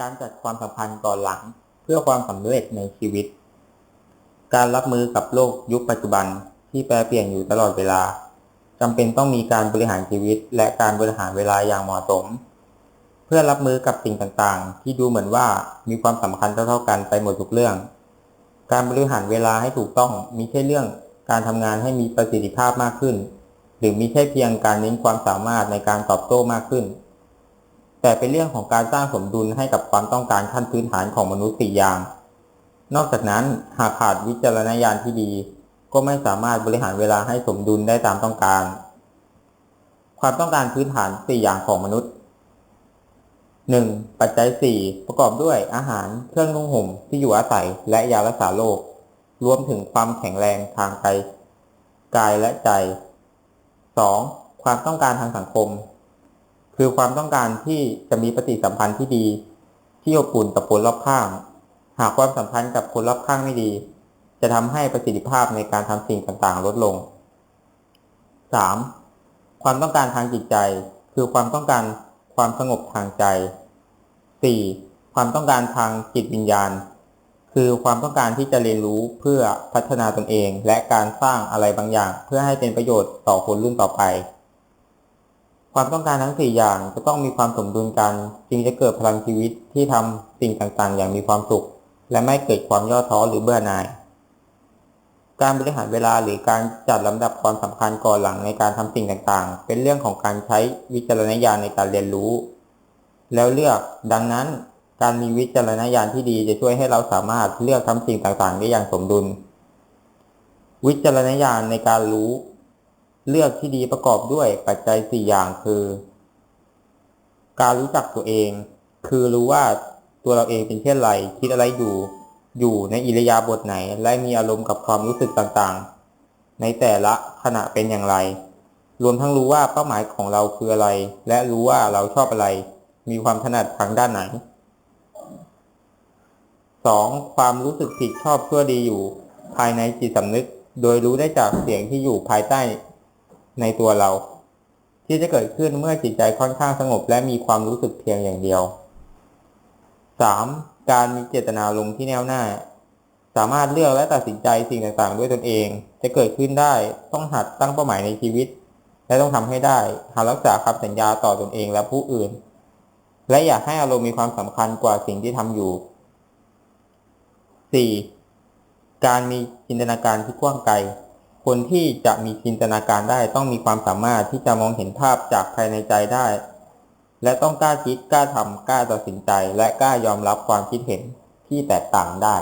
การจัดความสัมพันธ์ก่อนหลัง เพื่อความสำเร็จในชีวิต การรับมือกับโลกยุคปัจจุบันที่แปรเปลี่ยนอยู่ตลอดเวลาจำเป็นต้องมีการบริหารชีวิต และการบริหารเวลาอย่างเหมาะสม เพื่อรับมือกับสิ่งต่างๆ ที่ดูเหมือนว่ามีความสำคัญเท่าๆกันไปหมดทุกเรื่อง การบริหารเวลาให้ถูกต้องมีแค่เรื่องการทำงานให้มีประสิทธิภาพมากขึ้น หรือมีแค่เพียงการเน้นความสามารถในการตอบโต้มากขึ้น แต่เป็นเรื่องของการสร้างสมดุลให้กับความต้องการขั้นพื้นฐานของมนุษย์สี่อย่าง นอกจากนั้นหากขาดวิจารณญาณที่ดี ก็ไม่สามารถบริหารเวลาให้สมดุลได้ตามต้องการ ความต้องการพื้นฐาน4อย่างของมนุษย์ 1. ปัจจัย 4 ประกอบด้วยอาหาร เครื่องนุ่งห่ม ที่อยู่อาศัย และยารักษาโรค รวมถึงความแข็งแรงทางกายกายและใจ 2. ความต้องการทางสังคม คือความต้องการที่จะมีปฏิสัมพันธ์ที่ดี ที่อบอุ่นกับคนรอบข้าง หากความสัมพันธ์กับคนรอบข้างไม่ดี จะทำให้ประสิทธิภาพในการทำสิ่งต่างๆ ลดลง 3. ความต้องการทางจิตใจ คือความต้องการความสงบทางใจ 4. ความต้องการทางจิตวิญญาณ คือความต้องการที่จะเรียนรู้เพื่อพัฒนาตนเอง และการสร้างอะไรบางอย่าง เพื่อให้เป็นประโยชน์ต่อคนรุ่นต่อไป ความต้องการทั้ง4อย่างจะต้องมีความสมดุลกัน จึงจะเกิดพลังชีวิตที่ทำสิ่งต่างๆ อย่างมีความสุข และไม่เกิดความย่อท้อหรือเบื่อหน่าย การบริหารเวลาหรือการจัดลำดับความสำคัญก่อนหลังในการทำสิ่งต่างๆ เป็นเรื่องของการใช้วิจารณญาณในการเรียนรู้ แล้วเลือกดังนั้น การมีวิจารณญาณที่ดีจะช่วยให้เราสามารถเลือกทำสิ่งต่างๆ ได้อย่างสมดุล วิจารณญาณในการรู้ เลือกที่ดีประกอบด้วยปัจจัย4อย่างคือ การรู้จักตัวเอง คือรู้ว่าตัวเราเองเป็นเช่นไร คิดอะไรอยู่ อยู่ในอิริยาบถไหน และมีอารมณ์กับความรู้สึกต่างๆ ในแต่ละขณะเป็นอย่างไร รวมทั้งรู้ว่าเป้าหมายของเราคืออะไร และรู้ว่าเราชอบอะไร มีความถนัดทางด้านไหน 2. ความรู้สึกผิดชอบชั่วดีอยู่ ภายในจิตสำนึก โดยรู้ได้จากเสียงที่อยู่ภายใต้ ในตัวเรา ที่จะเกิดขึ้นเมื่อจิตใจค่อนข้างสงบและมีความรู้สึกเพียงอย่างเดียว 3. การมีเจตนาลมที่แน่วแน่สามารถเลือกและตัดสินใจสิ่งต่างๆ ด้วยตนเอง จะเกิดขึ้นได้ต้องหัดตั้งเป้าหมายในชีวิต และต้องทำให้ได้หารักษาคำสัญญาต่อตนเองและผู้อื่น และอยากให้อารมณ์มีความสำคัญกว่าสิ่งที่ทำอยู่ 4. การมีจินตนาการที่กว้างไกล คนที่จะมีจินตนาการได้ต้องมีความสามารถที่จะมองเห็นภาพจากภายในใจได้ และต้องกล้าคิดกล้าทำกล้าตัดสินใจ และกล้ายอมรับความคิดเห็นที่แตกต่างได้